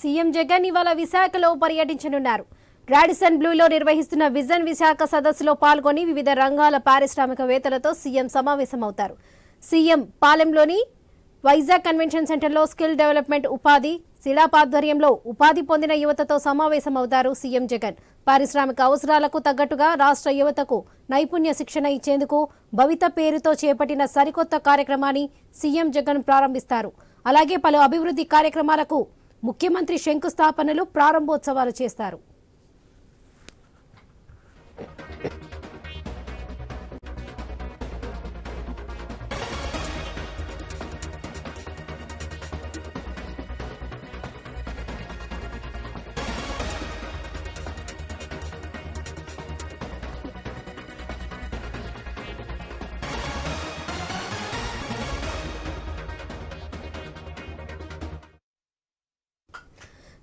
CM Jagan ఇవాళ విశాఖలో పర్యటించనున్నారు. రాడిసన్ బ్లూలో నిర్వహిస్తున్న విజన్ విశాఖ సదస్సులో పాల్గొని వివిధ రంగాల పారిశ్రామికవేత్తలతో సీఎం సమావేశమవుతారు. సీఎం పాలెంలోని వైజాగ్ కన్వెన్షన్ సెంటర్లో స్కిల్ డెవలప్మెంట్ ఉపాధి శిలాపాధ్వర్యంలో ఉపాధి పొందిన యువతతో సమావేశమవుతారు సీఎం జగన్. పారిశ్రామిక అవసరాలకు తగ్గట్టుగా రాష్ట్ర యువతకు నైపుణ్య శిక్షణ ఇచ్చేందుకు భవిత పేరుతో చేపట్టిన సరికొత్త కార్యక్రమాన్ని సీఎం జగన్ ప్రారంభిస్తారు. అలాగే పలు అభివృద్ధి కార్యక్రమాలకు ముఖ్యమంత్రి శంకుస్థాపనలు ప్రారంభోత్సవాలు చేస్తారు.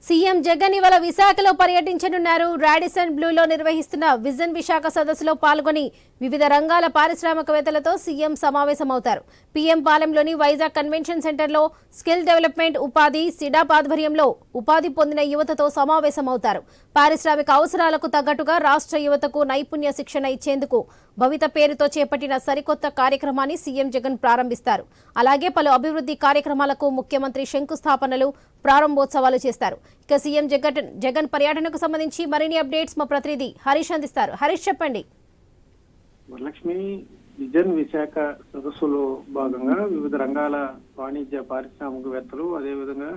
సీఎం జగన్ ఇవాళ విశాఖలో పర్యటించనున్నారు. రాడిసన్ బ్లూలో నిర్వహిస్తున్న విజన్ విశాఖ సదస్సులో పాల్గొని వివిధ రంగాల పారిశ్రామికవేత్తలతో సీఎం సమావేశమవుతారు. పీఎం పాలెంలోని వైజాగ్ కన్వెన్షన్ సెంటర్లో స్కిల్ డెవలప్మెంట్ ఉపాధి సిడాప్ ఆధ్వర్యంలో ఉపాధి పొందిన యువతతో సమావేశమవుతారు. పారిశ్రామిక అవసరాలకు తగ్గట్టుగా రాష్ట్ర యువతకు నైపుణ్య శిక్షణ ఇచ్చేందుకు భవిత పేరుతో చేపట్టిన సరికొత్త కార్యక్రమాన్ని సీఎం జగన్ ప్రారంభిస్తారు. అలాగే పలు అభివృద్ధి కార్యక్రమాలకు ముఖ్యమంత్రి శంకుస్థాపనలు ప్రారంభోత్సవాలు చేస్తారు. ఇక సీఎం జగన్ జగన్ పర్యటనకు సంబంధించి మరిన్ని అప్డేట్స్ మా ప్రతినిధి హరీష్ అందిస్తారు. హరీష్ చెప్పండి. వరలక్ష్మి విజన్ విశాఖ సదస్సులో భాగంగా వివిధ రంగాల వాణిజ్య పారిశ్రామికవేత్తలు అదేవిధంగా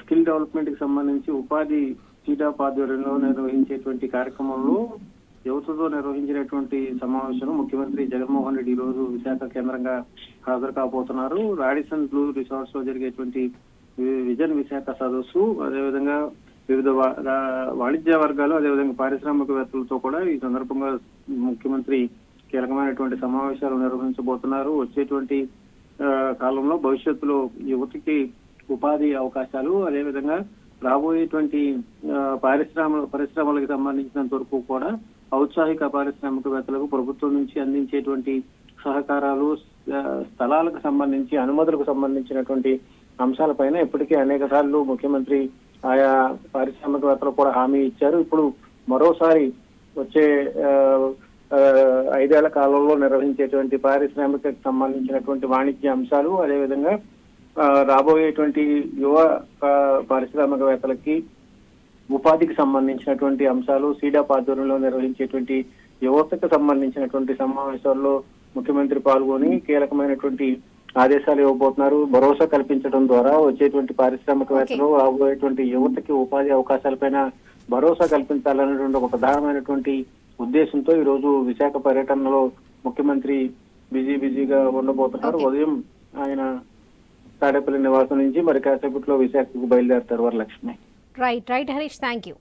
స్కిల్ డెవలప్మెంట్కి సంబంధించి ఉపాధి సీటాప్ ఆధ్వర్యంలో నిర్వహించేటువంటి కార్యక్రమంలో యువతతో నిర్వహించినటువంటి సమావేశంలో ముఖ్యమంత్రి జగన్మోహన్ రెడ్డి ఈ రోజు విశాఖ కేంద్రంగా హాజరు కాబోతున్నారు. రాడిసన్ బ్లూ రిసార్ట్స్లో జరిగేటువంటి విజన్ విశాఖ సదస్సు అదేవిధంగా వివిధ వా- వాణిజ్య వర్గాలు అదేవిధంగా పారిశ్రామికవేత్తలతో కూడా ఈ సందర్భంగా ముఖ్యమంత్రి కీలకమైనటువంటి సమావేశాలు నిర్వహించబోతున్నారు. వచ్చేటువంటి కాలంలో భవిష్యత్తులో యువతకి ఉపాధి అవకాశాలు అదేవిధంగా రాబోయేటువంటి ఆ, పారిశ్రామ పరిశ్రమలకు సంబంధించినంత వరకు కూడా ఔత్సాహిక పారిశ్రామికవేత్తలకు ప్రభుత్వం నుంచి అందించేటువంటి సహకారాలు స్థలాలకు సంబంధించి అనుమతులకు సంబంధించినటువంటి అంశాలపైన ఇప్పటికే అనేక సార్లు ముఖ్యమంత్రి ఆయా పారిశ్రామికవేత్తలు కూడా హామీ ఇచ్చారు. ఇప్పుడు మరోసారి వచ్చే ఆ, ఐదేళ్ళ కాలంలో నిర్వహించేటువంటి పారిశ్రామిక సంబంధించినటువంటి వాణిజ్య అంశాలు అదేవిధంగా ఆ, రాబోయేటువంటి యువ పారిశ్రామికవేత్తలకి ఉపాధికి సంబంధించినటువంటి అంశాలు సీడా ఆధ్వర్యంలో నిర్వహించేటువంటి యువతకు సంబంధించినటువంటి సమావేశాల్లో ముఖ్యమంత్రి పాల్గొని కీలకమైనటువంటి ఆదేశాలు ఇవ్వబోతున్నారు. భరోసా కల్పించడం ద్వారా వచ్చేటువంటి పారిశ్రామికవేత్తలు రాబోయేటువంటి యువతకి ఉపాధి అవకాశాలపైన భరోసా కల్పించాలనేటువంటి ఒక ప్రధానమైనటువంటి ఉద్దేశంతో ఈ రోజు విశాఖ పర్యటనలో ముఖ్యమంత్రి బిజీ బిజీగా ఉండబోతున్నారు. ఉదయం ఆయన తాడేపల్లి నివాసం నుంచి మరి కాసేపట్లో విశాఖకు బయలుదేరుతారు Varalakshmi. Right right Harish thank you